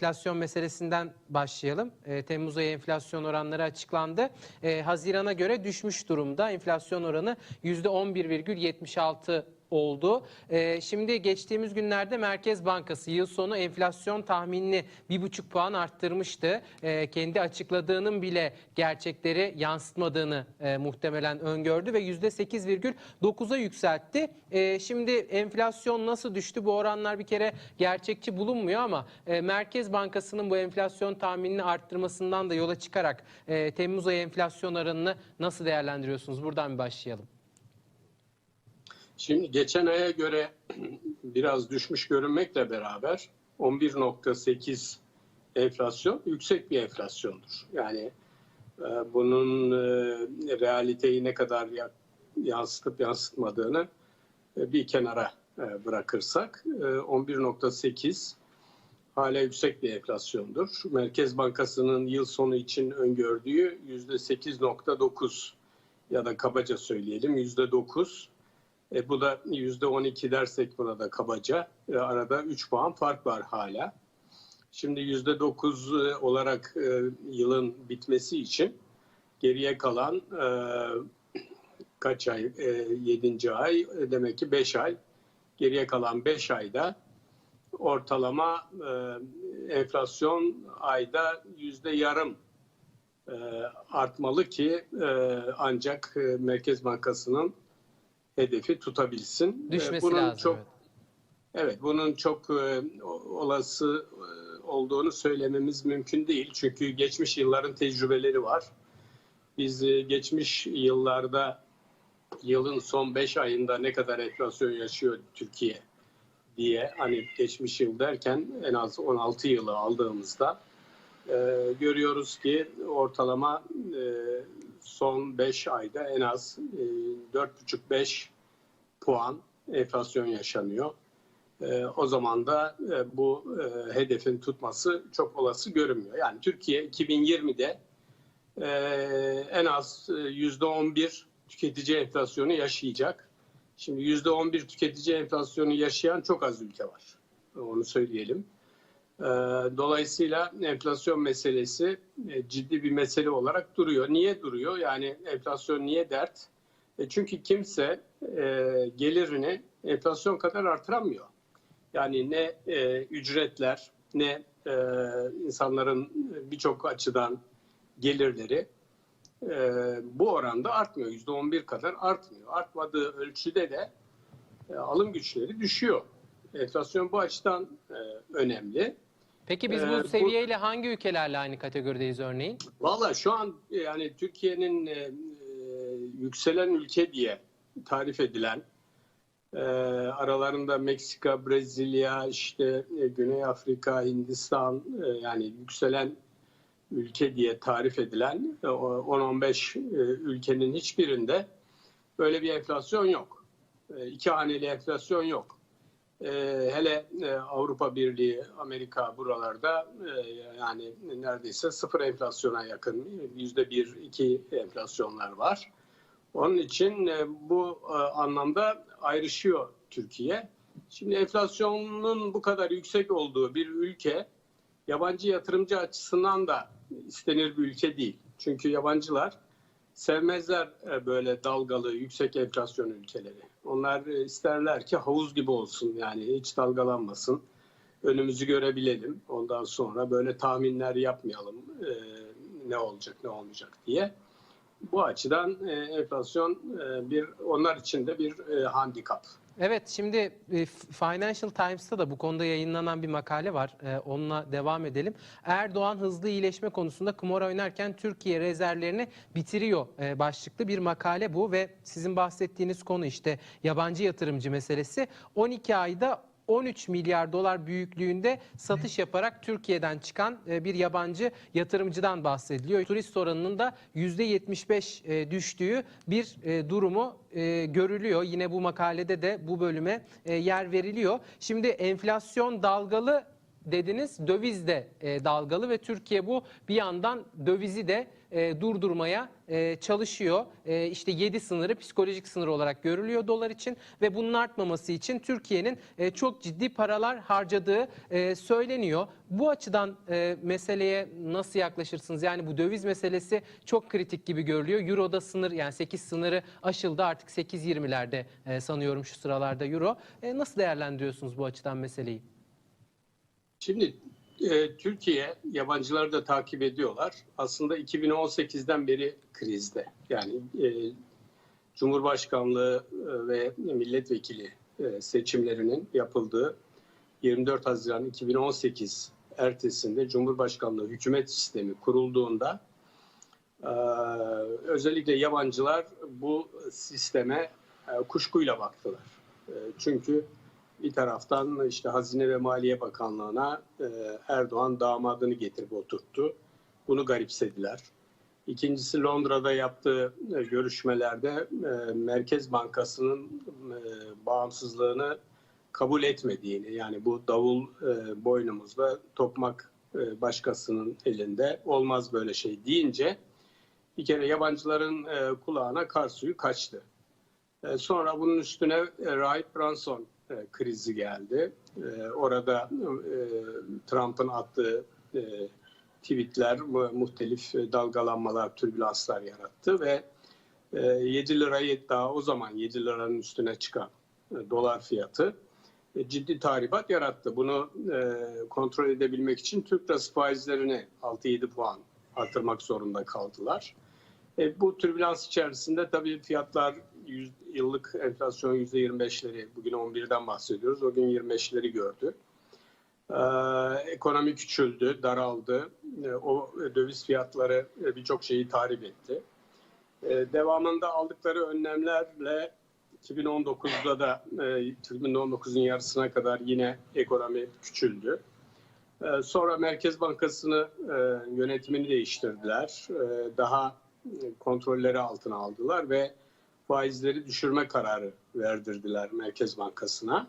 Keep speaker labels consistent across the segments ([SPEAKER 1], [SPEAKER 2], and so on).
[SPEAKER 1] enflasyon meselesinden başlayalım. E, Temmuz ayı enflasyon oranları açıklandı. E, Haziran'a göre düşmüş durumda. Enflasyon oranı %11,76 oldu. E, şimdi geçtiğimiz günlerde Merkez Bankası yıl sonu enflasyon tahminini bir buçuk puan arttırmıştı. E, kendi açıkladığının bile gerçekleri yansıtmadığını e, muhtemelen öngördü ve %8,9'a yükseltti. E, şimdi enflasyon nasıl düştü? Bu oranlar bir kere gerçekçi bulunmuyor ama e, Merkez Bankası'nın bu enflasyon tahminini arttırmasından da yola çıkarak e, Temmuz ayı enflasyon oranını nasıl değerlendiriyorsunuz? Buradan bir başlayalım.
[SPEAKER 2] Şimdi geçen aya göre biraz düşmüş görünmekle beraber 11.8 enflasyon yüksek bir enflasyondur. Yani e, bunun e, realiteyi ne kadar ya- yansıtıp yansıtmadığını e, bir kenara bırakırsak e, 11.8 hala yüksek bir enflasyondur. Merkez Bankası'nın yıl sonu için öngördüğü %8.9 ya da kabaca söyleyelim %9. E, bu da yüzde 12 dersek buna da kabaca e, arada 3 puan fark var hala. Şimdi yüzde 9 olarak e, yılın bitmesi için geriye kalan e, kaç ay? E, 7. ay e, demek ki 5 ay. Geriye kalan 5 ayda ortalama e, enflasyon ayda yüzde yarım e, artmalı ki e, ancak e, Merkez Bankası'nın hedefi tutabilsin. Ee,
[SPEAKER 1] Düşmesi
[SPEAKER 2] bunun
[SPEAKER 1] lazım.
[SPEAKER 2] Çok,
[SPEAKER 1] evet.
[SPEAKER 2] evet. bunun çok e, olası e, olduğunu söylememiz mümkün değil. Çünkü geçmiş yılların tecrübeleri var. Biz e, geçmiş yıllarda yılın son 5 ayında ne kadar enflasyon yaşıyor Türkiye diye hani geçmiş yıl derken en az 16 yılı aldığımızda e, görüyoruz ki ortalama e, son 5 ayda en az 4,5-5 puan enflasyon yaşanıyor. E, o zaman da e, bu e, hedefin tutması çok olası görünmüyor. Yani Türkiye 2020'de e, en az e, %11 tüketici enflasyonu yaşayacak. Şimdi %11 tüketici enflasyonu yaşayan çok az ülke var. Onu söyleyelim. Ee, Dolayısıyla enflasyon meselesi ciddi bir mesele olarak duruyor. Niye duruyor? Yani enflasyon niye dert? E, Çünkü kimse e, gelirini enflasyon kadar artıramıyor. Yani ne e, ücretler ne insanların birçok açıdan gelirleri bu oranda artmıyor. Yüzde on bir kadar artmıyor. Artmadığı ölçüde de alım güçleri düşüyor. Enflasyon bu açıdan önemli.
[SPEAKER 1] Peki biz bu seviyeyle hangi ülkelerle aynı kategorideyiz örneğin?
[SPEAKER 2] Valla şu an yani Türkiye'nin yükselen ülke diye tarif edilen e, aralarında Meksika, Brezilya, işte e, Güney Afrika, Hindistan e, yani yükselen ülke diye tarif edilen e, o 10-15 e, ülkenin hiçbirinde böyle bir enflasyon yok. E, iki haneli enflasyon yok. E, hele e, Avrupa Birliği, Amerika buralarda e, yani neredeyse sıfır enflasyona yakın yüzde bir, iki enflasyonlar var. Onun için e, bu e, anlamda ayrışıyor Türkiye. Şimdi enflasyonun bu kadar yüksek olduğu bir ülke yabancı yatırımcı açısından da istenir bir ülke değil. Çünkü yabancılar sevmezler e, böyle dalgalı yüksek enflasyon ülkeleri. Onlar isterler ki havuz gibi olsun yani hiç dalgalanmasın. Önümüzü görebilelim. Ondan sonra böyle tahminler yapmayalım ne olacak ne olmayacak diye. Bu açıdan e, enflasyon e, bir onlar için de bir e, handikap.
[SPEAKER 1] Evet şimdi e, Financial Times'ta da bu konuda yayınlanan bir makale var. E, Onunla devam edelim. Erdoğan hızlı iyileşme konusunda kumar oynarken Türkiye rezervlerini bitiriyor e, başlıklı bir makale bu ve sizin bahsettiğiniz konu işte yabancı yatırımcı meselesi. 12 ayda 13 milyar dolar büyüklüğünde satış yaparak Türkiye'den çıkan e, bir yabancı yatırımcıdan bahsediliyor. Turist oranının da %75 e, düştüğü bir e, durumu görülüyor. Yine bu makalede de bu bölüme yer veriliyor. Şimdi enflasyon dalgalı dediniz döviz de dalgalı ve Türkiye bu bir yandan dövizi de e, durdurmaya e, çalışıyor. E, işte 7 sınırı psikolojik sınır olarak görülüyor dolar için ve bunun artmaması için Türkiye'nin e, çok ciddi paralar harcadığı e, söyleniyor. Bu açıdan e, meseleye nasıl yaklaşırsınız? Yani bu döviz meselesi çok kritik gibi görülüyor. Euro'da sınır yani 8 sınırı aşıldı artık 8.20'lerde e, sanıyorum şu sıralarda Euro. E, nasıl değerlendiriyorsunuz bu açıdan meseleyi?
[SPEAKER 2] Şimdi e, Türkiye yabancıları da takip ediyorlar. Aslında 2018'den beri krizde. Yani e, Cumhurbaşkanlığı e, ve milletvekili e, seçimlerinin yapıldığı 24 Haziran 2018 ertesinde Cumhurbaşkanlığı hükümet sistemi kurulduğunda e, özellikle yabancılar bu sisteme kuşkuyla baktılar. Çünkü bir taraftan işte Hazine ve Maliye Bakanlığı'na e, Erdoğan damadını getirip oturttu. Bunu garipsediler. İkincisi Londra'da yaptığı e, görüşmelerde e, Merkez Bankası'nın bağımsızlığını kabul etmediğini yani bu davul e, boynumuzda tokmak e, başkasının elinde olmaz böyle şey deyince bir kere yabancıların kulağına kar suyu kaçtı. Sonra bunun üstüne e, Rahip Branson e, krizi geldi. E, orada e, Trump'ın attığı tweetler mu- muhtelif dalgalanmalar, türbülanslar yarattı ve e, 7 lirayı daha o zaman 7 liranın üstüne çıkan dolar fiyatı ciddi tahribat yarattı. Bunu kontrol edebilmek için Türk lirası faizlerini 6-7 puan artırmak zorunda kaldılar. E, bu türbülans içerisinde tabii fiyatlar yüz- yıllık enflasyon %25'leri, bugün 11'den bahsediyoruz, o gün 25'leri gördü. E, ekonomi küçüldü, daraldı. E, o döviz fiyatları e, birçok şeyi tahrip etti. E, devamında aldıkları önlemlerle 2019'da da e, 2019'un yarısına kadar yine ekonomi küçüldü. E, Sonra Merkez Bankası'nı e, yönetimini değiştirdiler. E, Daha e, kontrolleri altına aldılar ve faizleri düşürme kararı verdirdiler Merkez Bankası'na.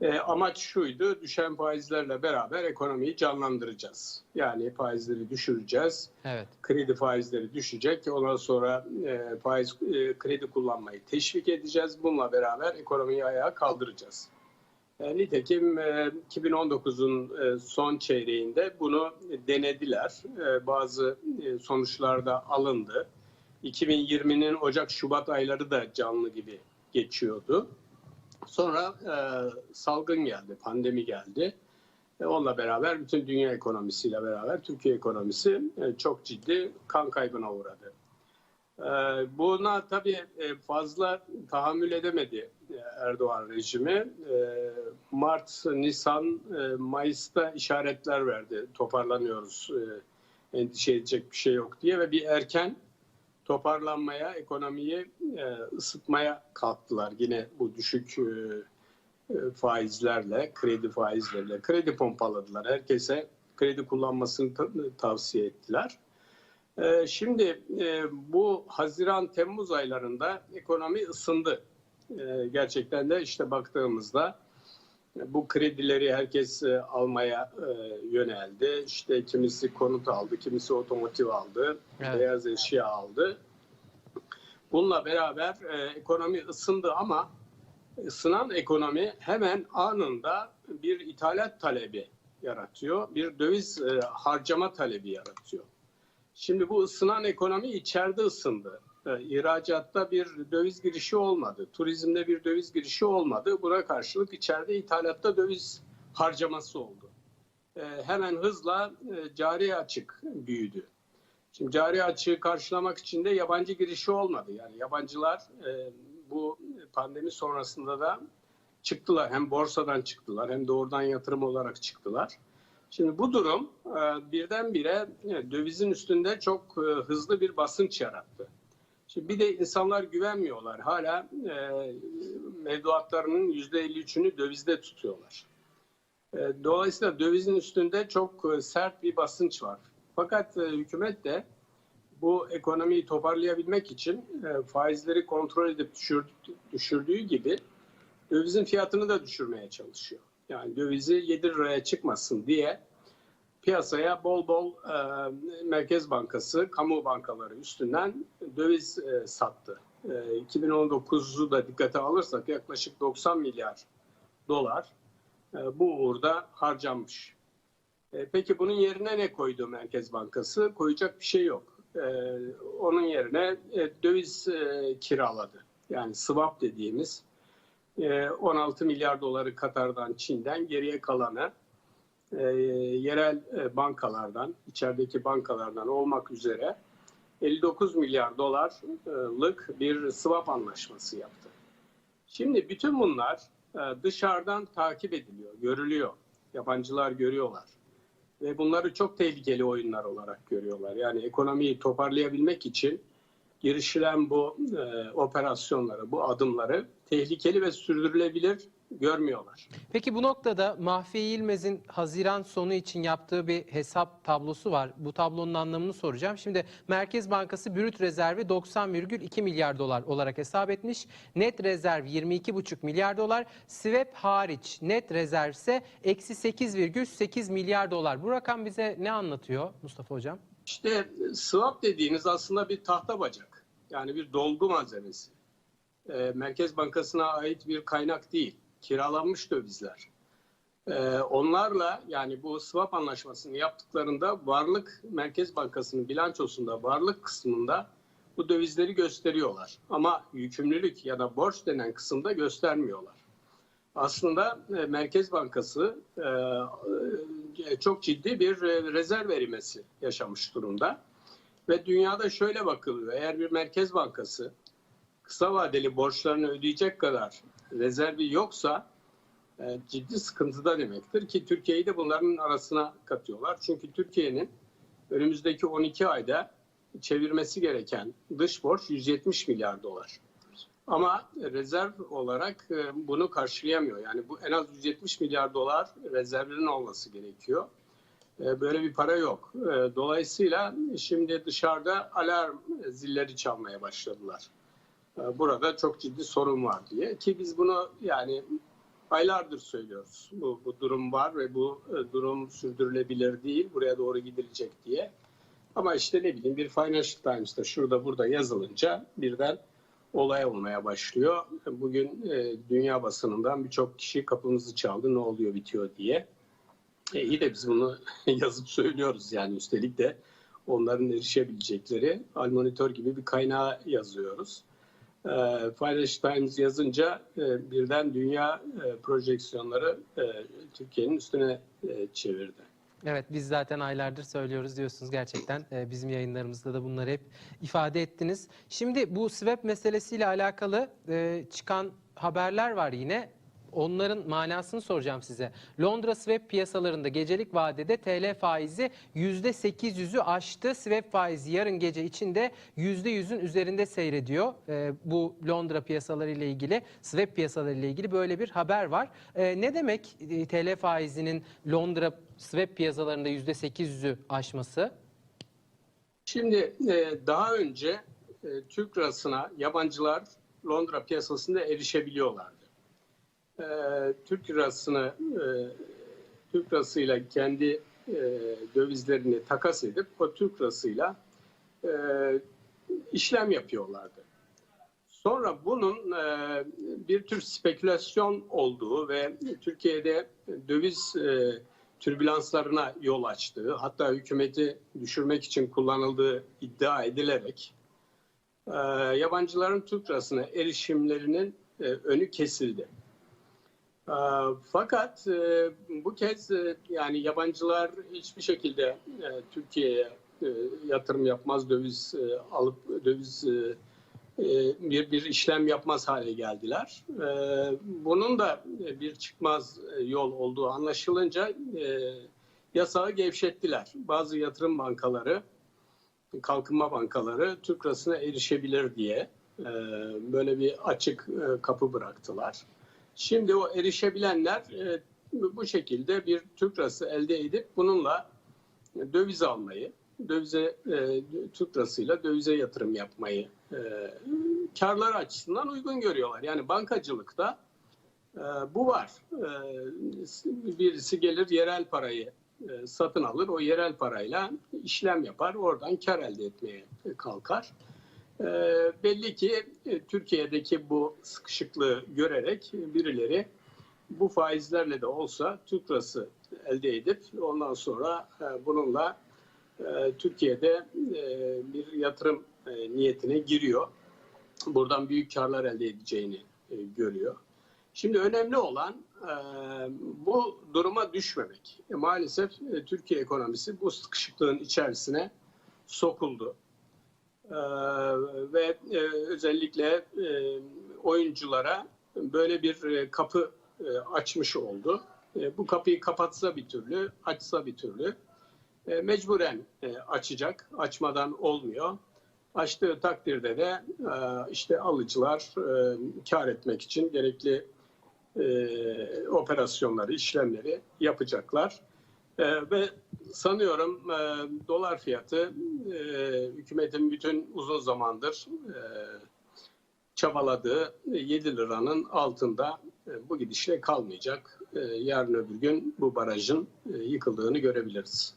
[SPEAKER 2] E, amaç şuydu, düşen faizlerle beraber ekonomiyi canlandıracağız. Yani faizleri düşüreceğiz,
[SPEAKER 1] Evet.
[SPEAKER 2] kredi faizleri düşecek. Ondan sonra e, faiz e, kredi kullanmayı teşvik edeceğiz. Bununla beraber ekonomiyi ayağa kaldıracağız. E, nitekim e, 2019'un e, son çeyreğinde bunu denediler. E, bazı e, sonuçlar da alındı. 2020'nin Ocak-Şubat ayları da canlı gibi geçiyordu. Sonra e, salgın geldi, pandemi geldi. E, onunla beraber bütün dünya ekonomisiyle beraber Türkiye ekonomisi e, çok ciddi kan kaybına uğradı. E, buna tabii e, fazla tahammül edemedi e, Erdoğan rejimi. E, Mart, Nisan, e, Mayıs'ta işaretler verdi. Toparlanıyoruz, e, endişe edecek bir şey yok diye ve bir erken toparlanmaya, ekonomiyi e, ısıtmaya kalktılar. Yine bu düşük e, e, faizlerle, kredi faizleriyle, kredi pompaladılar. Herkese kredi kullanmasını ta- tavsiye ettiler. E, Şimdi e, bu Haziran-Temmuz aylarında ekonomi ısındı. E, Gerçekten de işte baktığımızda bu kredileri herkes e, almaya e, yöneldi. İşte kimisi konut aldı, kimisi otomotiv aldı,
[SPEAKER 1] Evet.
[SPEAKER 2] beyaz eşya aldı. Bununla beraber e, ekonomi ısındı ama ısınan ekonomi hemen anında bir ithalat talebi yaratıyor, bir döviz harcama talebi yaratıyor. Şimdi bu ısınan ekonomi içeride ısındı. E, İhracatta bir döviz girişi olmadı. Turizmde bir döviz girişi olmadı. Buna karşılık içeride ithalatta döviz harcaması oldu. E, hemen hızla e, cari açık büyüdü. Şimdi cari açığı karşılamak için de yabancı girişi olmadı. Yani yabancılar bu pandemi sonrasında da çıktılar. Hem borsadan çıktılar hem doğrudan yatırım olarak çıktılar. Şimdi bu durum birdenbire dövizin üstünde çok hızlı bir basınç yarattı. Şimdi bir de insanlar güvenmiyorlar. Hala e, mevduatlarının %53'ünü dövizde tutuyorlar. E, Dolayısıyla dövizin üstünde çok e, sert bir basınç var. Fakat e, hükümet de bu ekonomiyi toparlayabilmek için e, faizleri kontrol edip düşürdü- düşürdüğü gibi dövizin fiyatını da düşürmeye çalışıyor. Yani dövizi 7 liraya çıkmasın diye piyasaya bol bol e, Merkez Bankası, kamu bankaları üstünden döviz e, sattı. E, 2019'u da dikkate alırsak yaklaşık 90 milyar dolar e, bu uğurda harcanmış. E, peki bunun yerine ne koydu Merkez Bankası? Koyacak bir şey yok. E, onun yerine e, döviz e, kiraladı. Yani swap dediğimiz e, 16 milyar doları Katar'dan, Çin'den geriye kalanı e, yerel e, bankalardan, içerideki bankalardan olmak üzere 59 milyar dolarlık bir swap anlaşması yaptı. Şimdi bütün bunlar e, dışarıdan takip ediliyor, görülüyor. Yabancılar görüyorlar. Ve bunları çok tehlikeli oyunlar olarak görüyorlar. Yani ekonomiyi toparlayabilmek için girişilen bu e, operasyonları, bu adımları tehlikeli ve sürdürülebilir görmüyorlar.
[SPEAKER 1] Peki bu noktada Mahfiye İlmez'in Haziran sonu için yaptığı bir hesap tablosu var. Bu tablonun anlamını soracağım. Şimdi Merkez Bankası brüt rezervi 90,2 milyar dolar olarak hesap etmiş. Net rezerv 22,5 milyar dolar. Swap hariç net rezerv ise eksi 8,8 milyar dolar. Bu rakam bize ne anlatıyor Mustafa Hocam?
[SPEAKER 2] İşte swap dediğiniz aslında bir tahta bacak. Yani bir dolgu malzemesi. E, Merkez Bankası'na ait bir kaynak değil. Kiralanmış dövizler. E, onlarla yani bu swap anlaşmasını yaptıklarında varlık Merkez Bankası'nın bilançosunda varlık kısmında bu dövizleri gösteriyorlar. Ama yükümlülük ya da borç denen kısımda göstermiyorlar. Aslında e, Merkez Bankası e, e, çok ciddi bir e, rezerv erimesi yaşamış durumda. Ve dünyada şöyle bakılıyor. Eğer bir Merkez Bankası kısa vadeli borçlarını ödeyecek kadar rezervi yoksa e, ciddi sıkıntıda demektir ki Türkiye'yi de bunların arasına katıyorlar. Çünkü Türkiye'nin önümüzdeki 12 ayda çevirmesi gereken dış borç 170 milyar dolar. Ama rezerv olarak e, bunu karşılayamıyor. Yani bu en az 170 milyar dolar rezervinin olması gerekiyor. E, Böyle bir para yok. Dolayısıyla şimdi dışarıda alarm zilleri çalmaya başladılar. E, Burada çok ciddi sorun var diye ki biz bunu yani aylardır söylüyoruz. Bu, bu durum var ve bu e, durum sürdürülebilir değil. Buraya doğru gidilecek diye. Ama işte ne bileyim bir Financial Times'ta şurada burada yazılınca birden olay olmaya başlıyor. Bugün e, dünya basınından birçok kişi kapımızı çaldı ne oluyor bitiyor diye. E, iyi de biz bunu yazıp söylüyoruz yani üstelik de onların erişebilecekleri Al Monitor gibi bir kaynağı yazıyoruz. E, Financial Times yazınca e, birden dünya e, projeksiyonları e, Türkiye'nin üstüne e, çevirdi.
[SPEAKER 1] Evet biz zaten aylardır söylüyoruz diyorsunuz gerçekten. Ee, bizim yayınlarımızda da bunları hep ifade ettiniz. Şimdi bu swap meselesiyle alakalı e, çıkan haberler var yine. Onların manasını soracağım size. Londra swap piyasalarında gecelik vadede TL faizi %800'ü aştı. Swap faizi yarın gece içinde %100'ün üzerinde seyrediyor. Ee, bu Londra piyasaları ile ilgili, swap piyasaları ile ilgili böyle bir haber var. Ee, ne demek e, TL faizinin Londra swap piyasalarında %800'ü aşması?
[SPEAKER 2] Şimdi e, daha önce e, Türk lirasına yabancılar Londra piyasasında erişebiliyorlardı. E, Türk lirasını e, Türk lirasıyla kendi e, dövizlerini takas edip o Türk lirasıyla e, işlem yapıyorlardı. Sonra bunun e, bir tür spekülasyon olduğu ve Türkiye'de döviz e, türbülanslarına yol açtığı, hatta hükümeti düşürmek için kullanıldığı iddia edilerek e, yabancıların Türk lirasına erişimlerinin e, önü kesildi. E, fakat e, bu kez e, yani yabancılar hiçbir şekilde e, Türkiye'ye yatırım yapmaz, döviz alıp döviz bir, bir işlem yapmaz hale geldiler. Bunun da bir çıkmaz yol olduğu anlaşılınca yasağı gevşettiler. Bazı yatırım bankaları, kalkınma bankaları Türk lirasına erişebilir diye böyle bir açık kapı bıraktılar. Şimdi o erişebilenler e, bu şekilde bir Türk lirası elde edip bununla döviz almayı, dövize e, Türk lirasıyla dövize yatırım yapmayı e, karlar açısından uygun görüyorlar. Yani bankacılıkta e, bu var. E, birisi gelir yerel parayı e, satın alır. O yerel parayla işlem yapar. Oradan kar elde etmeye kalkar. E, belli ki e, Türkiye'deki bu sıkışıklığı görerek birileri bu faizlerle de olsa Türk lirası elde edip ondan sonra e, bununla e, Türkiye'de bir yatırım niyetine giriyor. Buradan büyük karlar elde edeceğini görüyor. Şimdi önemli olan bu duruma düşmemek. Maalesef Türkiye ekonomisi bu sıkışıklığın içerisine sokuldu. E, ve e, özellikle e, oyunculara böyle bir e, kapı açmış oldu. Bu kapıyı kapatsa bir türlü, açsa bir türlü mecburen açacak. Açmadan olmuyor. Açtığı takdirde de işte alıcılar kar etmek için gerekli operasyonları, işlemleri yapacaklar. E, ve sanıyorum e, dolar fiyatı e, hükümetin bütün uzun zamandır e, çabaladığı 7 liranın altında e, bu gidişle kalmayacak. E, yarın öbür gün bu barajın e, yıkıldığını görebiliriz.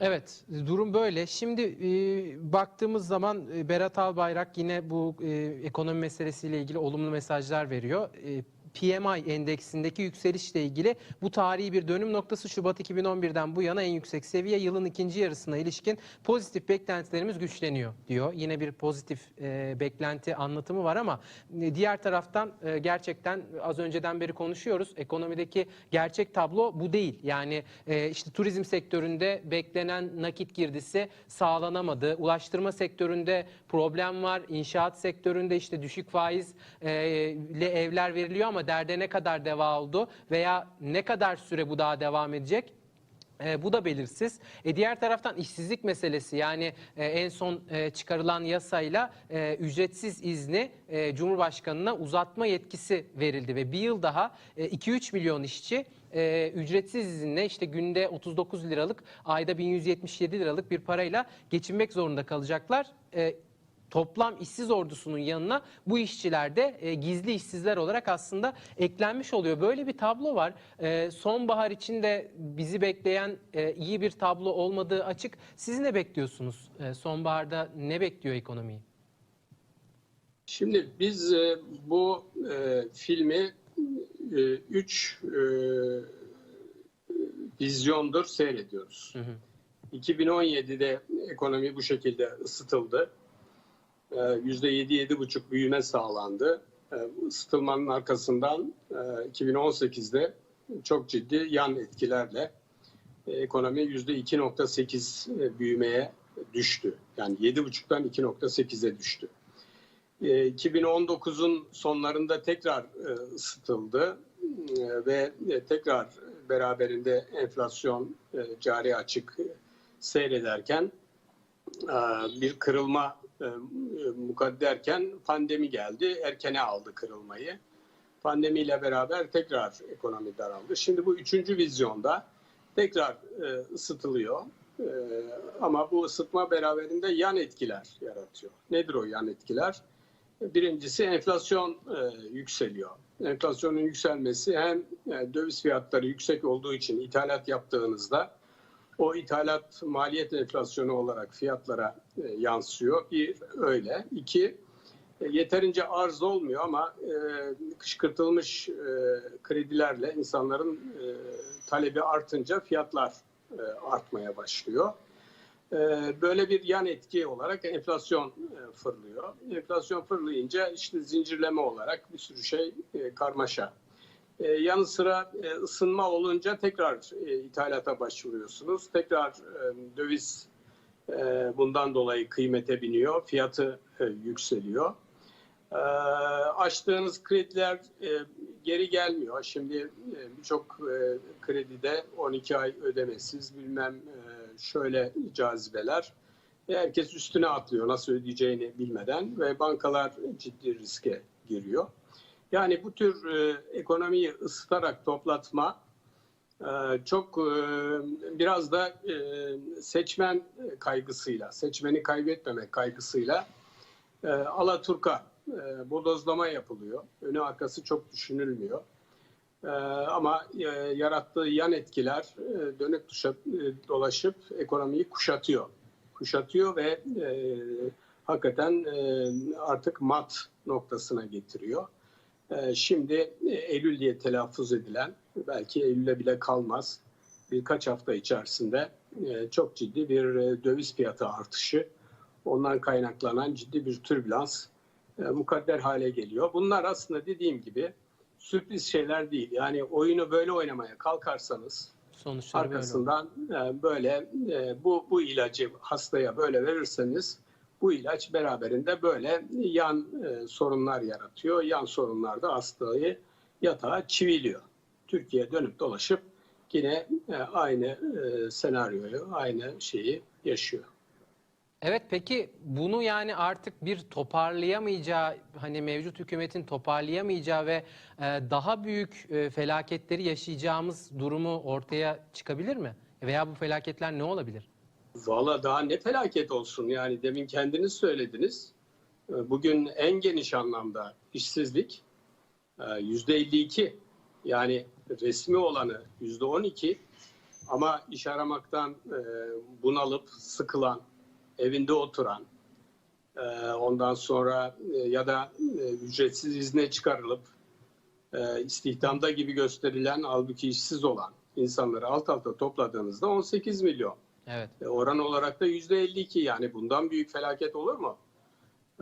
[SPEAKER 1] Evet, durum böyle. Şimdi e, baktığımız zaman e, Berat Albayrak yine bu e, ekonomi meselesiyle ilgili olumlu mesajlar veriyor. E, PMI endeksindeki yükselişle ilgili bu tarihi bir dönüm noktası Şubat 2011'den bu yana en yüksek seviye yılın ikinci yarısına ilişkin pozitif beklentilerimiz güçleniyor diyor. Yine bir pozitif e, beklenti anlatımı var ama e, diğer taraftan e, gerçekten az önceden beri konuşuyoruz. Ekonomideki gerçek tablo bu değil. Yani e, işte turizm sektöründe beklenen nakit girdisi sağlanamadı. Ulaştırma sektöründe problem var. İnşaat sektöründe işte düşük faizle evler veriliyor ama derde ne kadar deva oldu veya ne kadar süre bu daha devam edecek? E, bu da belirsiz. E, diğer taraftan işsizlik meselesi yani e, en son e, çıkarılan yasayla e, ücretsiz izni e, Cumhurbaşkanı'na uzatma yetkisi verildi ve bir yıl daha e, 2-3 milyon işçi e, ücretsiz izinle işte günde 39 liralık ayda 1177 liralık bir parayla geçinmek zorunda kalacaklar. E, toplam işsiz ordusunun yanına bu işçiler de e, gizli işsizler olarak aslında eklenmiş oluyor. Böyle bir tablo var. E, sonbahar için de bizi bekleyen e, iyi bir tablo olmadığı açık. Siz ne bekliyorsunuz? E, sonbaharda ne bekliyor ekonomiyi?
[SPEAKER 2] Şimdi biz e, bu e, filmi e, üç e, vizyondur seyrediyoruz.
[SPEAKER 1] Hı hı.
[SPEAKER 2] 2017'de ekonomi bu şekilde ısıtıldı. Ee, %7-7,5 büyüme sağlandı. Ee, Bu ısıtılmanın arkasından e, 2018'de çok ciddi yan etkilerle e, ekonomi %2,8 e, büyümeye düştü. Yani 7,5'tan 2,8'e düştü. E, 2019'un sonlarında tekrar e, ısıtıldı E, ve e, tekrar beraberinde enflasyon e, cari açık e, seyrederken e, bir kırılma e, mukadderken pandemi geldi. Erkene aldı kırılmayı. Pandemiyle beraber tekrar ekonomi daraldı. Şimdi bu üçüncü vizyonda tekrar e, ısıtılıyor. E, ama bu ısıtma beraberinde yan etkiler yaratıyor. Nedir o yan etkiler? Birincisi enflasyon yükseliyor. Enflasyonun yükselmesi hem döviz fiyatları yüksek olduğu için ithalat yaptığınızda o ithalat maliyet enflasyonu olarak fiyatlara e, yansıyor. Bir öyle. İki e, yeterince arz olmuyor ama e, kışkırtılmış e, kredilerle insanların e, talebi artınca fiyatlar e, artmaya başlıyor. E, böyle bir yan etki olarak enflasyon e, fırlıyor. Enflasyon fırlayınca işte zincirleme olarak bir sürü şey e, karmaşa ee, yanı sıra e, ısınma olunca tekrar e, ithalata başvuruyorsunuz. Tekrar e, döviz e, bundan dolayı kıymete biniyor, fiyatı e, yükseliyor. E, açtığınız krediler e, geri gelmiyor. Şimdi e, birçok e, kredide 12 ay ödemesiz bilmem e, şöyle cazibeler. E, herkes üstüne atlıyor nasıl ödeyeceğini bilmeden ve bankalar ciddi riske giriyor. Yani bu tür e, ekonomiyi ısıtarak toplatma e, çok e, biraz da e, seçmen kaygısıyla, seçmeni kaybetmemek kaygısıyla e, Alaturka, e, bodozlama yapılıyor. Önü arkası çok düşünülmüyor. Ee, ama e, yarattığı yan etkiler e, dönüp duşa- e, dolaşıp ekonomiyi kuşatıyor. Kuşatıyor ve e, hakikaten e, artık mat noktasına getiriyor. E, şimdi e, Eylül diye telaffuz edilen, belki Eylül'e bile kalmaz, birkaç hafta içerisinde e, çok ciddi bir e, döviz fiyatı artışı, ondan kaynaklanan ciddi bir türbülans mukadder hale geliyor. Bunlar aslında dediğim gibi sürpriz şeyler değil. Yani oyunu böyle oynamaya kalkarsanız
[SPEAKER 1] Sonuçları böyle olur.
[SPEAKER 2] arkasından böyle e, bu bu ilacı hastaya böyle verirseniz bu ilaç beraberinde böyle yan e, sorunlar yaratıyor. Yan sorunlar da hastayı yatağa çiviliyor. Türkiye dönüp dolaşıp yine e, aynı e, senaryoyu, aynı şeyi yaşıyor.
[SPEAKER 1] Evet peki bunu yani artık bir toparlayamayacağı hani mevcut hükümetin toparlayamayacağı ve daha büyük felaketleri yaşayacağımız durumu ortaya çıkabilir mi? Veya bu felaketler ne olabilir?
[SPEAKER 2] Valla daha ne felaket olsun yani demin kendiniz söylediniz. E, Bugün en geniş anlamda işsizlik e, yüzde 52 yani resmi olanı yüzde 12 ama iş aramaktan e, bunalıp sıkılan, evinde oturan, e, ondan sonra ya da ücretsiz izne çıkarılıp istihdamda gibi gösterilen halbuki işsiz olan insanları alt alta topladığınızda 18 milyon.
[SPEAKER 1] Evet.
[SPEAKER 2] E, Oran olarak da yüzde 52 yani bundan büyük felaket olur mu?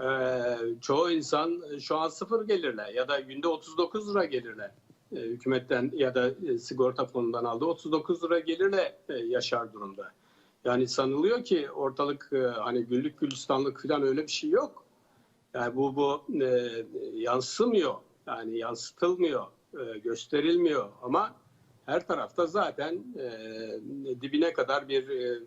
[SPEAKER 2] Ee, çoğu insan şu an sıfır gelirle ya da günde 39 lira gelirle e, hükümetten ya da e, sigorta fonundan aldığı 39 lira gelirle e, yaşar durumda. Yani sanılıyor ki ortalık e, hani güllük gülistanlık falan öyle bir şey yok. Yani bu bu e, yansımıyor. Yani yansıtılmıyor, e, gösterilmiyor ama her tarafta zaten e, dibine kadar bir e,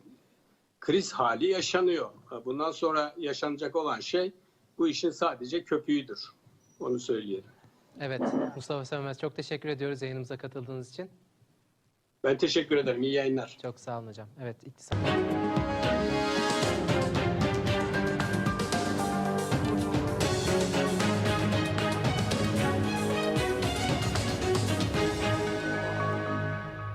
[SPEAKER 2] kriz hali yaşanıyor. Bundan sonra yaşanacak olan şey bu işin sadece köpüğüdür. Onu söyleyelim.
[SPEAKER 1] Evet Mustafa Sönmez çok teşekkür ediyoruz yayınımıza katıldığınız için.
[SPEAKER 2] Ben teşekkür ederim. İyi yayınlar.
[SPEAKER 1] Çok sağ olun hocam. Evet iktisat.